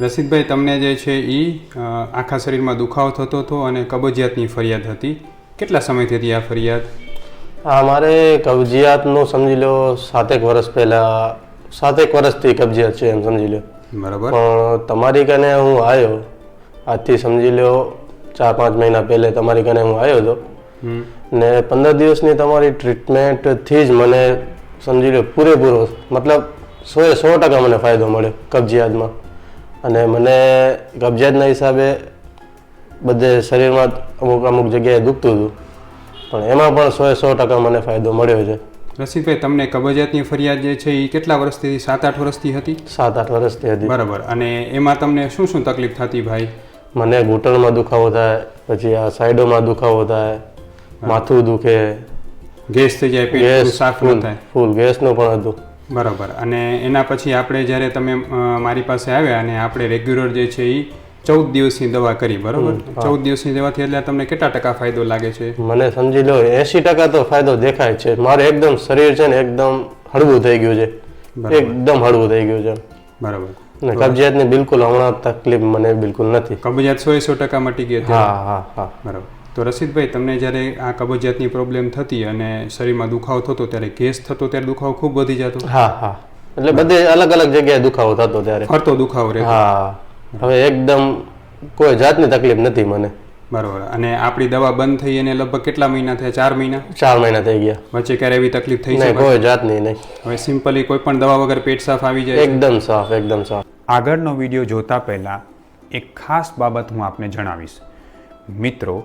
રસિદભાઈ તમને જે છે એ આખા શરીરમાં દુખાવો થતો હતો અને કબજિયાતની ફરિયાદ હતી. કેટલા સમયથી હતી આ ફરિયાદ? આ મારે કબજિયાતનો સમજી લો સાતેક વર્ષ પહેલાં સાતેક વર્ષથી કબજિયાત છે એમ સમજી લો. બરાબર. પણ તમારી કને હું આવ્યો આજથી સમજી લો ચાર પાંચ મહિના પહેલે તમારી કને હું આવ્યો હતો ને પંદર દિવસની તમારી ટ્રીટમેન્ટથી જ મને સમજી લો પૂરેપૂરો મતલબ સો એ સો ટકા મને ફાયદો મળ્યો કબજિયાતમાં. અને મને કબજિયાતના હિસાબે બધે શરીરમાં અમુક અમુક જગ્યાએ દુખતું હતું. પણ એમાં પણ સો સો ટકા મને ફાયદો મળ્યો છે. રસિકભાઈ તમને કબજિયાતની ફરિયાદ જે છે એ કેટલા વર્ષથી સાત આઠ વર્ષથી હતી? સાત આઠ વર્ષથી હતી. બરાબર. અને એમાં તમને શું શું તકલીફ થતી ભાઈ? મને ઘૂંટણમાં દુખાવો થાય પછી આ સાઈડોમાં દુખાવો થાય માથું દુખે. ગેસ થઈ જાય પેટ ગેસ સાફ ન થાય. ફૂલ ગેસનું પણ હતું. બરાબર. અને એના પછી આપણે જ્યારે તમે મારી પાસે આવ્યા અને આપણે રેગ્યુલર જે છે એ ચૌદ દિવસની દવા કરી બરાબર? ચૌદ દિવસની દવાથી એટલે તમને કેટલા ટકા ફાયદો લાગે છે? મને સમજી લો એસી ટકા તો ફાયદો દેખાય છે. મારે એકદમ શરીર છે ને એકદમ હળવું થઈ ગયું છે. એકદમ હળવું થઈ ગયું છે. બરાબર. ને કબજિયાતની બિલકુલ હમણાં તકલીફ મને બિલકુલ નથી. કબજિયાત સો સો ટકા મટી ગઈ હા હા હા. બરાબર. તો રસિદભાઈ તમને જ્યારે આ કબજિયાતની પ્રોબ્લેમ થતી અને શરીરમાં દુખાવો થતો ત્યારે ગેસ થતો ત્યારે દુખાવો ખૂબ વધી જતો? હા હા. એટલે બધે અલગ અલગ જગ્યાએ દુખાવો થતો ત્યારે. ફરતો દુખાવો રહે હા. હવે એકદમ કોઈ જાતની તકલીફ નથી મને. બરોબર. અને આપણી દવા બંધ થઈ અને લગભગ કેટલા મહિના થયા? ચાર મહિના? ચાર મહિના થઈ ગયા. વચ્ચે ક્યારે એવી તકલીફ થઈ છે? નહીં કોઈ જાતની નહીં. હવે સિમ્પલી કોઈ પણ દવા વગર પેટ સાફ આવી જાય? એકદમ સાફ એકદમ સાફ. આગળનો વીડિયો જોતા પહેલાં એક ખાસ બાબત હું આપને જણાવીશ. મિત્રો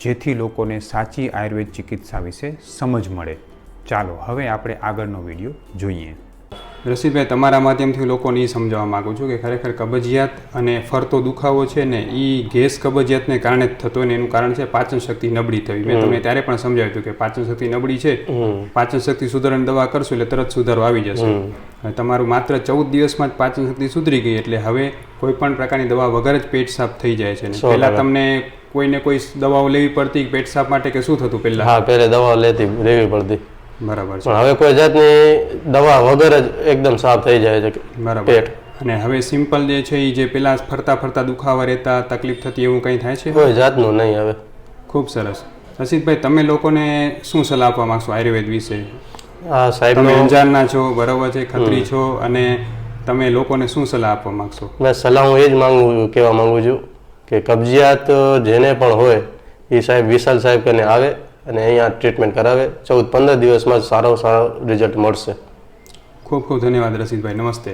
જેથી લોકોને સાચી આયુર્વેદ ચિકિત્સા વિશે સમજ મળે. ચાલો હવે આપણે આગળનો વીડિયો જોઈએ. રસીદભાઈ તમારા માધ્યમથી લોકોને એ સમજાવવા માગું છું કે ખરેખર કબજિયાત અને ફરતો દુખાવો છે ને એ ગેસ કબજિયાતને કારણે જ થતો હોય ને એનું કારણ છે પાચન શક્તિ નબળી થવી. મેં તમને ત્યારે પણ સમજાવ્યું હતું કે પાચન શક્તિ નબળી છે. પાચન શક્તિ સુધારણ દવા કરશો એટલે તરત સુધારો આવી જશે. અને તમારું માત્ર ચૌદ દિવસમાં જ પાચન શક્તિ સુધરી ગઈ એટલે હવે કોઈ પણ પ્રકારની દવા વગર જ પેટ સાફ થઈ જાય છે પહેલા તમને કોઈને કોઈ દવાઓ લેવી પડતી પેટ સાફ માટે કે શું થતું પહેલા? હા પહેલે દવા લેતી લેવી પડતી. બરાબર છે. પણ હવે કોઈ જાતની દવા વગર જ એકદમ સાફ થઈ જાય છે બરાબર. પેટ. અને હવે સિમ્પલ જે છે એ જે પેલા ફરતા ફરતા દુખાવા રહેતા તકલીફ થતી એવું કંઈ થાય છે? કોઈ જાતનું નહીં હવે. ખૂબ સરસ. રસિકભાઈ તમે લોકોને શું સલાહ આપવા માંગશો આયુર્વેદ વિશે? આ સાહેબ તમે અંજારના છો બરાબર છે ખત્રી છો અને તમે લોકોને શું સલાહ આપવા માંગશો? મેં સલાહ હું એ જ માંગુ કહેવા માંગુ છું કે કબજિયાત જેને પણ હોય, એ સાહેબ વિશાલ સાહેબ કને આવે અને અહીંયા ટ્રીટમેન્ટ કરાવે. ચૌદ પંદર દિવસમાં સારો સારો રિઝલ્ટ મળશે. ખૂબ ખૂબ ધન્યવાદ રસિદભાઈ નમસ્તે.